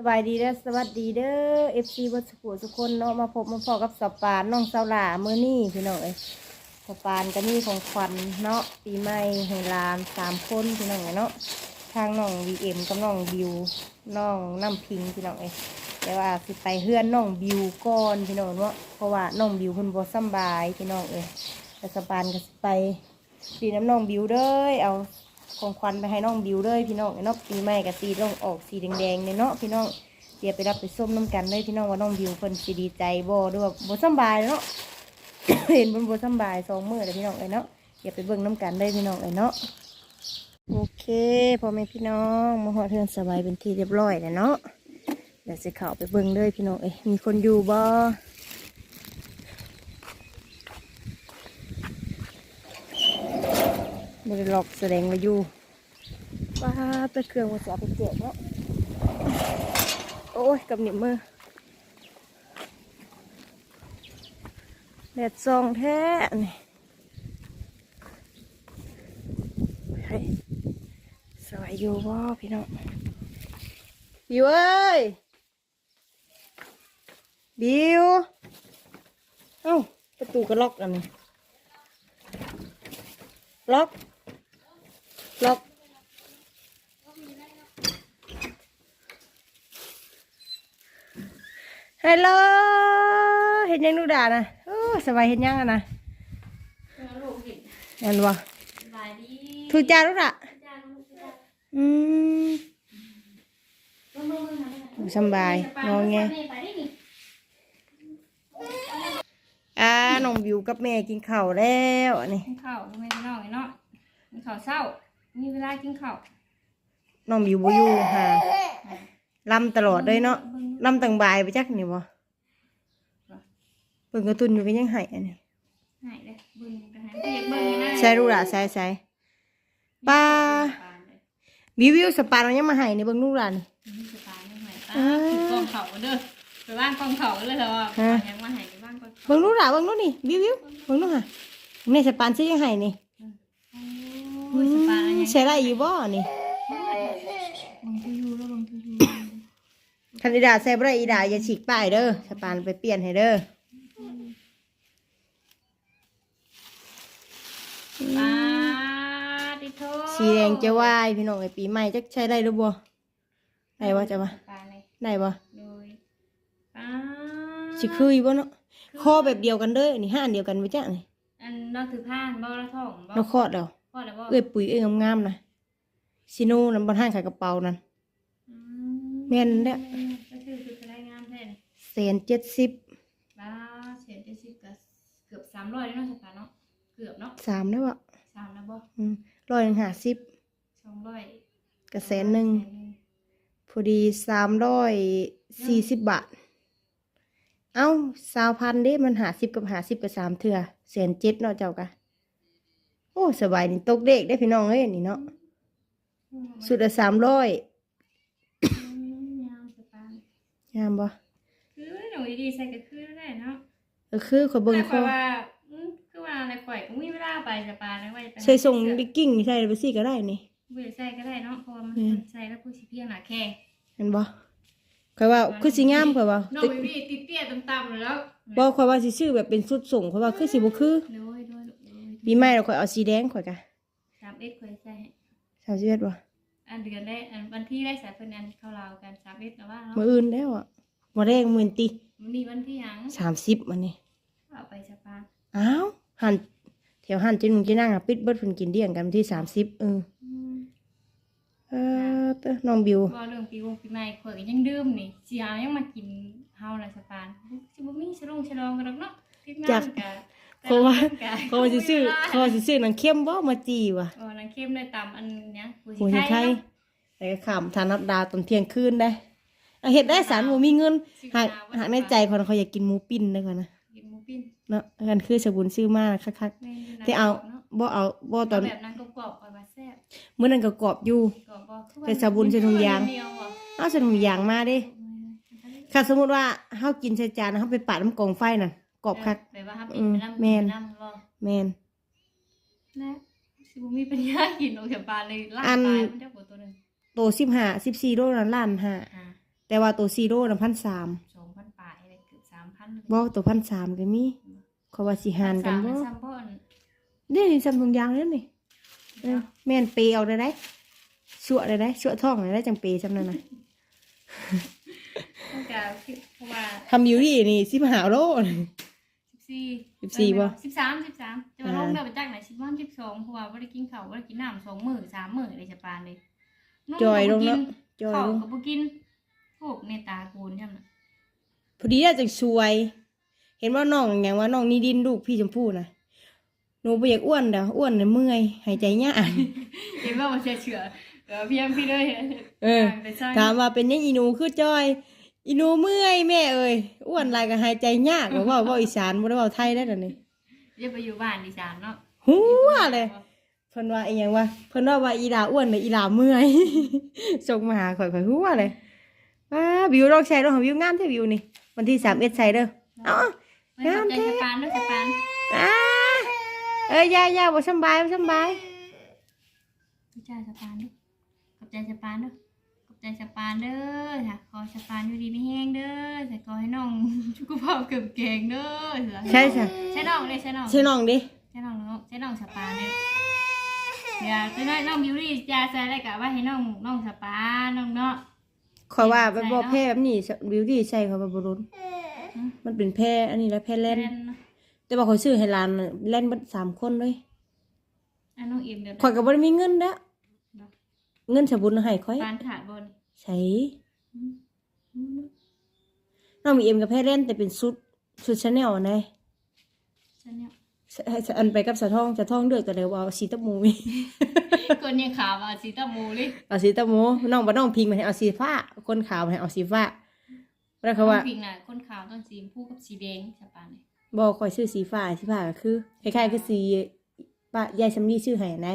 สบายดีเด้อสวัสดีเด้อเอฟซีวัดสุขุสุคนเนาะมาพบมาพอกับสปานน้องสาวหลามือนี่พี่น้องเอ้ยสปานก็นี่ของขวัญเนาะปีใหม่ให้หลานสามคนพี่น้องเอ้ยเนาะทางน้องวีเอ็มกับน้องบิวน้องน้ำพิงพี่น้องเอ้ยแต่ว่าสิไปเฮือนน้องบิวก่อนพี่น้องเนาะเพราะว่าน้องบิวเพิ่นบ่สบายพี่น้องเอ้ยแต่สปานก็สิไปดีน้ำน้องบิวเด้อเอา ของขวัญไปให้น้องบิวเลยพี่น้องเนาะปีใหม่กับสีต้องออกสีแดงๆเนี่ยเนาะพี่น้องเดี๋ยวไปรับไปส้มน้ำกันเลยพี่น้องว่าน้องบิวเพิ่นสิดีใจบ่ด้วยบ่สบายเนาะเห็นเพิ่นบ่สบายสองมือเลยพี่น้องเอ้ยเนาะเดี๋ยวไปเบิ่งน้ำกันเลยพี่น้องเอ้เนาะโอเคพ่อแม่พี่น้องมาฮอดเทือนสบายเป็นที่เรียบร้อยแล้วเนาะเดี๋ยวสิเข้าไปเบิ่งเลยพี่น้องเอ้มีคนอยู่บ่ บ่ได้หลอกแสดงว่าอยู่ว้าไปเครื่องมาสียไปเจ็บเนาะโอ้ยกับหนิบมือแดดซองแท้นี่เฮ้สวยอยู่บ่พี่น้องบิวเอ้ยบิวเอ้าประตูก็ล็อกอันนี้ล็อก ล็อกฮัลโหลเห็นยังดูด่านะโอ้สบายเห็นยังอะนะนั่นวะทูจารุด่ะอืมอยู่สำบายนอนไงอ่าน้องวิวกับแม่กินข้าวแล้วอันนี้กินข้าวทำไมพี่น้องไอ้เนาะกินข้าวเช้า มีเวลากินข้าวน้องวิวบ่อยู่ห่าลำตลอดเลยเนาะลำตั้งบ่ายไปจักนี่บ่เปิ่นกระตุนอยู่ก็ยังไห้อันนี้หายเลยเบิ่งกันหายเด็กเบิ่งนี่นะใส่ดูด่ะใส่ใส่ป้าวิววิวสปาเรายังมาให้ในเบิ่งลูกหลานนี่สตาร์ไม่หายป้าถือกองเขาเด้อไปบ้านกองเขาเลยเหรอว่าฮะยังมาหายไปบ้านกองเขาเบิ่งลูกหลานเบิ่งลูกนี่วิววิวเบิ่งลูกค่ะนี่สปานซื้อยังให้นี่โอ้ยสตาร์ยัง ใช้ได้อยู่บ่นี่บังทูยูแล้วบังทูยูคันอีดาใส่บ่ได้อีดาอย่าฉีกป้ายเด้อสปานไปเปลี่ยนให้เด้อปาดิโทสีแดงจะวายพี่น้องไอ้ปีใหม่จักใช้ได้หรือบ่ได้บ่จะมาป้าเลยได้บ่โดยปาสิคืออยู่บ่เนาะคอแบบเดียวกันเด้อนี่ห้าอันเดียวกันบ่จ้ะนี่อันนอกถือผ้าบ่ละท้องบ่เราคอดแล้ว อแล้วบ่เอ้ยปุ๋ยเอ้ยงามๆนะซิโน่นำบ่ห้างขายกระเป๋านั่นอืแม่นเด้อก็คือคือจะได้งามแท้นี่แสนเจ็ดสิบบ้าเสียเจ็ดสิบก็เกือบสามร้อยแล้วเนาะสตาร์เนาะเกือบเนาะสามได้บ่สามแล้วบ่อืมร้อยหนึ่งห้าสิบสองร้อยกระแสนหนึ่งพอดีสามร้อยสี่สิบบาท เอ้าสาวพันเด้มันหาสิบกับหาสิบกับสามเถื่อแสนเจ็ดเนาะเจ้ากะโอ้สบายนี่ตกเด็กได้พี่น้องเอ้ยนี่เนาะสุดละสามร้อยยาวสตาร์งามบ่คือหนูดีใส่ก็คือได้เนาะเออคือขอยเบิ่งแต่คข่ออยว่าอืมคือว่าอะไรข่อยก็มีเวลาไปสปาแล้วไว้ไปใส่ส่งดิกกิ้งใส่ไปสิก็ได้นี่เบื่อใส่ก็ได้เนาะเพราะว่ามันแม่นใส่แล้วผู้สิเพียงหนาแข้งเห็นบ่คอยว่าคือสิงามคอยว่าน้องมีติดเตี้ยต่ำๆเลยแล้วบ่คอยว่าสิซื้อแบบเป็นสุดส่งคอยว่าคือสิบ่คือโดยโดยโดย ปีใหม่เราคอยเอาสีแดงคอยกะสามเอ็ดข่อยใส่ให้สามสิบเอ็ดบ่อันเดือนได้อันวันที่ได้สายเพิ่นอันเข้าลาวกันสามเอ็ดแล้วว่าเนาะมื้ออื่นแล้วอะบ่แรงหมื่นติมันมีวันที่หยังสามสิบมันนี่เอาไปสปาอ้าวหันแถวหันเจนุงเจนั่งอะปิดเบิดเพิ่นกินเดี่ยงกันวันที่สามสิบเอออืมเออเต้อน้องบิวว่าเรื่องปีวงปีใหม่ข่อยก็ยังดื่มนี่สิเอายังมากินเฮาน่ะสปานสิบ่มีฉลองฉลองกันหรอกเนาะทีมงานก็ เพราะว่าแต่ละคนก็เขาว่าสิซื้อเขาว่าสิซื้อหนังเข้มบ่มาจีว่ะ อ๋อนางเข้มได้ตามอันเนี้ยหัวหินไทยแต่ก็ขำทานนับดาวตอนเที่ยงคืนได้อะเฮ็ดได้สารบ่มีเงินหากหากในใจเพิ่นเขาอยากกินหมูปิ้นได้ก่อนนะกินหมูปิ้นเนาะกันคือสบุนซื้อมาคักแม่นๆที่เอาบ่เอาบ่ตอนแบบนั้นก็กรอบๆเอามาแซ่บมื้อนั้นก็กรอบอยู่กรอบบ่คือว่าแต่สาบุญใส่ถุงยางเดียวบ่เอาใส่ถุงยางมาเด้ถ้าสมมุติว่าเฮากินใส่จานแล้วเฮาไปปาดน้ำกองไฟน่ะกร อบคักแบบว่าฮับอือินมไปน้ำแม่นไปน้ำบ่แม่นนะสิบ่มีปัญญากินโอเคปลาเลยลากอัน ตายมันจะปวดตัวหนึงโต15 14โลนั้นล้านห้าอ่าแต่ว่าตัวซีโร่น่ะพันสามสองพันปลายเลยเกือบสามพันบ่ตัวพันสามก็มีเขาว่าสิหารกันบ่ซัมบอนนี่นี่ซัมทุงยางนั่นนี่เออแม่นเปย์เอาได้ได้ชั่วได้ได้ชั่วท้องได้ได้จังเปย์ซำนั้นน่ะต้องการคิดเพราะว่า ทำอยู่ที่นี่สิมาหาโล สิบสี่สิบสี่บ่สิบสามสิบสามจะมาลงเดือนไปจากไหนสิบวันสิบสองเพราะว่าไม่ได้กินข้าวไม่ได้กินน้ำสองมื้อสามมื้อเลยจะปานเลยนุ่มจอยก็ลบ่งกิเนาะนจอยข้าวลงก็บ่กินพวกเนตากูนใช่ไหมพอดีน่าจะช่วย เห็นว่าน้องอย่างว่าน้องนี่ดินลูกพี่ชมพู่นะหนูไปอยากอ้วนเด้ออ้วนเนี่ยเมื่อยหายใจยากเห็นว่ามันเชื่อเชื่อเออเพียงพี่เลยเออไปสร้างถามว่าเป็นยังอีหนูคือจอย อีหนูเมื่อยแม่เอ้ยอ้วนหลายก็หายใจยากว่าเว่าเว่าอีสานบ่ได้เว้าไทยได้อเดี๋ยวนี้เรียกไปอยู่บ้านดิฉันเนาะหัวเลยเพิ่นว่าอีหยังวะเพิ่นว่าว่าอีหลาอ้วนน่ะอีหลาเมื่อย ส่งมาหาข่อยข่อยหัวเลยว้าวิวลองใช้ลองหาวิวงามแท้วิวนี่วันที่31ใส่เด้อเอ้าไม่ขอบใจสปานด้วยสปานอ่าเอ้ยย่าย่าบ่สำบายบ่สำบายขอบใจสปานด้วยขอบใจสปานด้วย ขอบใจสปานเด้อค่ะขอสปานอยู่ดีไม่แห้งเด้อแต่ขอให้น้องสุขภาพเก่งเก่งเด้อใช่ใช่ใช่น้องเลยใช่น้องชื่อน้องดิใช่น้องเนาะใช่น้องสปานเนี่ยเดี๋ยวจะน้อยน้องบิวตี้จะใส่อะไรกะว่าให้น้องน้องสปานน้องเนาะขอยว่าไปบอกแพ้แบบนี้บิวตี้ใส่เขาบ่รุนมันเป็นแพ้อันนี้แหละแพ้เล่นเนาะแต่ว่าข่อยซื้อให้หลานน่ะเล่นเบัดสามคนเลยอันน้องเอ็มเดี๋ยวข่อยก็บ่ได้มีเงินเด้อเงินสบุญให้ข่อยปานขาดบน ใส่น้องมีเอ็มกับแพ้เล่นแต่เป็นชุดชุดชาแนลอันใดฉันเนี่ยอันไปกับสะท้องสะท้องเดือดก็เลยว่าเอาสีตะมูมีคนยังขาวอะสีตามูเลยเอาสีตะมูน้องบ่น้องพิงมาให้เอาสีฟ้า คนขาวมาให้เอาสีฟ้าแล้วเขาว่าพิงน่ะคนขาวต้องสีชมพูกับสีแดงสปานเลยบอกข่อยชื่อสีฟ้าสีฟ้าก็คือคล้ายๆคือสีป้ายายซัมมี่ชื่อให้อันใด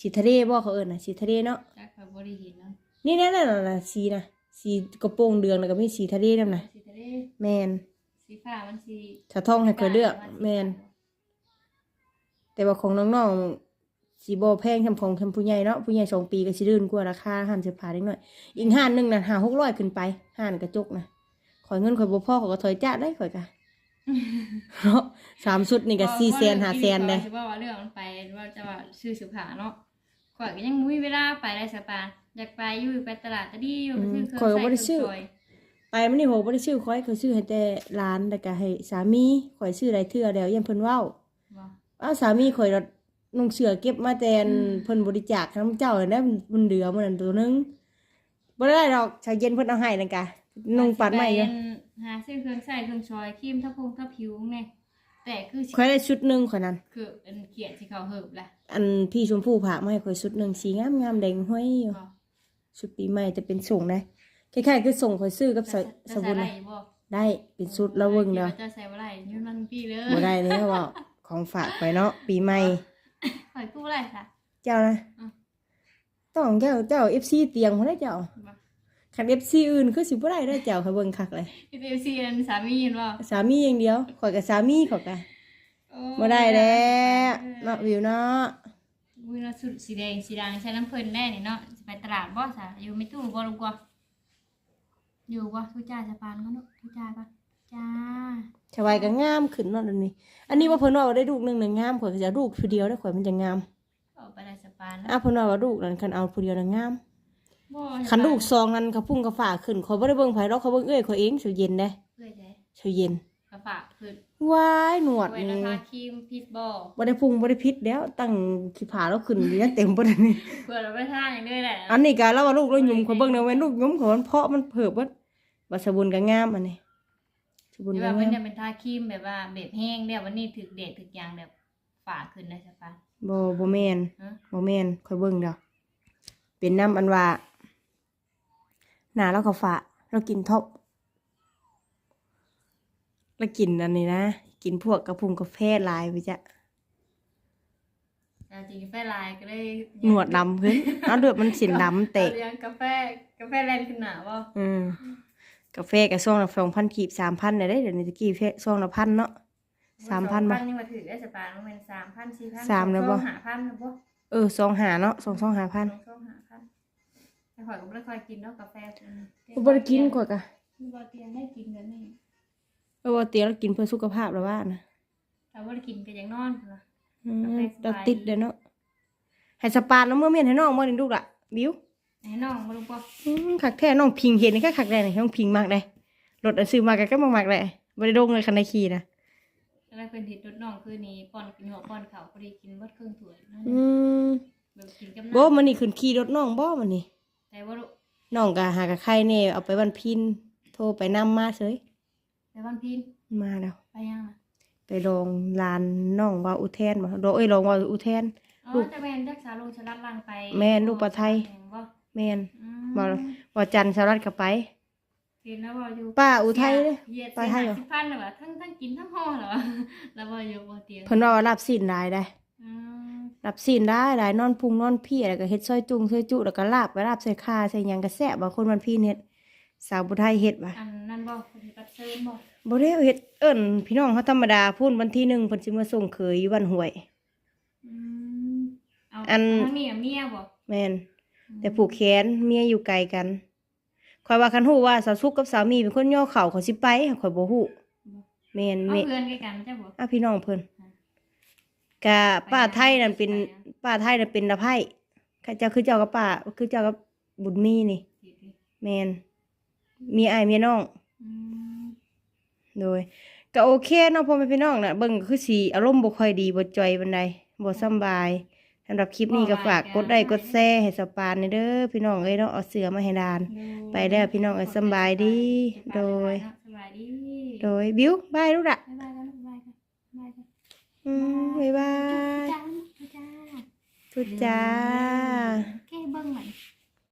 สีทะเลบ่เขาเอิ้นน่ะสีทะเลเนาะจากเขาบริเห็นเนาะ นี่นั่นน่ะน่ะสีน่ะสีกระโปรงเดืองแล้วก็มีสีทะเลนำน่ะสีทะเลแมนสีฟ้ามันสีสะท้องให้ข่อยเลือก แมน แต่ว่าของน้องๆสีบ่แพงคำของคำผู้ใหญ่เนาะผู้ใหญ่สองปีก็สิลื่นกว่าราคาหันเสื้อผ้าเล็กน้อย อีกห้านหนึงน่ะหา600ขึ้นไปห้านกระจกน่ะข่อยเงินข่อยบ่พอข่อยก็ถอยจ้าได้ข่อยก็เนาะสามชุดนี่ก็4แสน5แสนเด้สิว่าว่าเรื่องมันไปว่าจะว่าซื้อเสื้อผ้าเนาะข่อยก็ยังมุ้ยเวลาไปได้สปาน อยากไปอยู่ไปตลาดตะดีอยู่ไปซื้อเครื่องข่อยก็บ่ได้ใส่ซื้อเครื่องซอย ไปมันนี่โหบ่ได้ชื่อข่อยข่อยซื้อให้แต่ร้านแล้วก็ให้สามีข่อยซื้อหลายเทื่อแล้วยังเพิ่นเว้าบ่อ้าวสามีข่อยรถนุ่งเสือเก็บมาแต่อันเพิ่นบริจาคทั้งเจ้าเลยนะมันเหลือมันนั่นตัวหนึงบ่ได้ดอกชาเย็นเพิ่นเอาให้นั่นกะนุ่งปัดใหม่อยู่ไปหาซื้อเครื่องใส่เครื่องซอยครีมทับพงทับผิวไงแต่คือสิข่อยได้ชุดหนึงข่อยนั้น คืออันเขียนที่เขาเหิบแหละอันพี่ชมพู่ผากมาให้ข่อยชุดหนึงสีงามงามๆแดงห้อยอยู่บ่ ชุดปีใหม่จะเป็นส่งได้คล้ายๆคือส่งข่อยซื้อกับสะจะสบุญใส่น่ะได้บ่ได้เป็นชุดแล้วเบิ่งเด้อจะใส่บ่ได้ยืนมันพี่เลยบ่ได้เลยว่าของฝากไปเนาะปีใหม่ข่อยกู้บ่ได้ค่ะ เจ้านะอืมต้องเจ้าเจ้า FC เตียงบ่ได้เจ้าบ่คัน FC อื่นคือสิบ่ได้เด้อเจ้าข่อยเบิ่งคักเลยพี่เอฟซีอันสามีเห็นบ่สามีอย่างเดียวข่อยกับสามีข่อยกะโอ้บ่ได้แล้วเนาะวิวเนาะ อุ้ยเนาะสุดสีแดงสีดำใช้น้ำเพิ่นแน่นี่เนาะสิไปตลาดบ่ซะอยู่ไม่ตู้บ่ลูกบ่อยู่บ่ทุจ้าสะพานก็เนาะทุจ้าก็จ้าชาวายก็งามขึ้นเนาะเดี๋ยวนี้ อันนี้ว่าเพิ่นว่าได้ลูกหนึงน่ะงามข่อยก็จะเอาลูกผู้เดียวได้อข่อยมันจะงามเอาไปได้สะพานแล้วอะเพิ่นว่าว่าลูกนั้นคันเอาผู้เดียวน่ะงามบ่คันลูกซองนั้นเขาพุ่งกระฝาขึ้นข่อยบ่ได้เบิ่งไผดอกเขาเบิ่งเอ้ยข่อยเองเฉยเย็นเด้เพื่อได้เฉยเย็น กระฝากขึ้นว้ายหนวดไว้นี่ราคาครีมพิษบ่บ่ได้พุ่งบ่ได้พิษแล้วตั้งขี้ผาแล้วขึ้นอยู่เต็มบ่ได้นี่ เพื่อเราไปทานอย่างนี้แหละอันนี้ก็แล้วว่าลูกเราหยุ่มข่อยเบิ่งแนวแม่นลูกหยุ่มข่อยมันเพาะมันเผิบเบิดว่าสบุญก็งามอันนี้สบุญที่ก็ว่าเพิ่นงามจะเป็นทาครีมแบบว่าแบบแห้งเดี๋ยววันนี้ถึกเดดถึกยางแบบฝากขึ้นได้สะพานบ่บ่แม่น ฮะบ่แม่นค่อยเบิ่งเด้อเป็นน้ำอันว่าหน้าเราก็ฝาเรากินท็อป เรากินอันนี้นะ กินพวกกระพุ้งกาแฟหลายไปจ้ะแต่จริงๆกาแฟลายก็เลยหนวดดำขึ้นเอาเดือดมันสินดำเตะ อาเลี้ยงกาแฟกาแฟแลนขึ้นหนาบ่อืมกาแฟกับซองละสองพันกีบสามพันได้เดี๋ยวนี้ตะกี้แค่ซองละพันเนาะ สามพันบ่นี่มาถือได้สปานมันเป็นสามพันสี่พันสามแล้วบ่ หาพันนะบ่เออซองหาเนาะสองซองหาพันสองหาพันไปแต่ข่อยก็ไม่ได้ค่อยกินเนาะกาแฟคนบ่ได้กินข่อยกะมีบอเตียงได้กินกันนี่ เออว่าเตี๋ยวเรากินเพื่อสุขภาพแล้วว่านะแต่ว่าได้กินก็ยังนอนพุ่นล่ะอืมกาแฟสบายเราติดเด้อเนาะให้สปานแล้วเมื่อเมียนให้น้องบ่นี่ลูกล่ะบิวให้น้องมาลูกบ่อืมคักแท้น้องพิงเห็นนี่ก็คักได้นี่น้องพิงมากได้รถอันซื้อมาก็ก็มากๆได้บ่ได้โดงเลยคันใดขี่นะแล้วเพิ่นเฮ็ดรถน้องคือนี่ป้อนกินหัวป้อนข้าวพอดีกินเบิดครึ่งถ้วยนั่นอืมแบบกินกับบ่น้ำมันนี่ขึ้นขี่รถน้องบ่มันนี่แต่ว่าลูกน้องก็หากับใครแน่เอาไปวันพินโทรไปนํมาเฉย แต่วันพินมาแล้ว ไปยังล่ะไปลองลานน้องว่าอุเทนบ่โดเอ้ยลองว่าอุเทน อ๋อลูกจะแม่นรักษาลงชลัดลังไปแม่นลูกปลาไทยแม่นบ่แม่นอืมบ่บ่จันทร์สหรัฐก็ไป เห็นแล้วบ่อยู่ป้าอุทัยเด้ เหยียดไปไทยเหรอ สิพันเหรอวะทั้งทั้งกินทั้งห่อเหรอวะแล้วบ่อยู่บ่เตียงเพิ่นว่าว่ารับสินได้ได้ อืมรับสินได้ได้นอนพุงนอนเพียแล้วก็เฮ็ดซอยจุงซอยจุแล้วก็ลาบไปลาบใส่ข่าใส่หยังก็แซ่บบางคนวันพี่เฮ็ดสาวบุไทยเฮ็ดว่ะอันนั้นบ่ปฏิบัติเสริมบ่ บ่ได้เฮ็ดเอิ้นพี่น้องเขาธรรมดาพูนวันที่หนึ่งเพิ่นสิมาส่งเขยอยู่บ้านห้วยอืมเอาอันทั้งนี้อะเมียบ่แม่นแต่ผูกแขนเมียอยู่ไกลกันข่อยว่าคันฮู้ว่าสาวสุกกับสามีเป็นคนย่อเข่าเขาสิไปข่อยบ่ฮู้แม่นเอาแม่เพื่อนใกล้กันจ้ะบ่อะพี่น้องเพิ่นกะป้าไทยนั่นเป็นป้าไทยนั่นเป็นตะไผข้าเจ้าคือเจ้ากับป้าคือเจ้ากับบุญมีนี่สิสิแมนมีไอายมีน้องอืม โดยก็โอเคเนาะพ่อแม่พี่น้องนะเบิ่งก็คือสีอารมณ์บ่ค่อยดีบ่จ่อยบันไดบ่สำบายสำหรับคลิปนี้ก็ฝากกดไลค์กดแชร์ให้สปานเด้อพี่น้องเอ้ยเนาะเอาเสือมาให้ดาน ไปแล้วพี่น้องเอ้ยสำบายดี โดย สบายดีโดยบิวบายลูกละบ๊ายบายกันบ๊ายบายกันบ๊ายบายกันอืมบ๊ายบายจ้าจ้าทุจ้าแก้เบิ่งหน่อย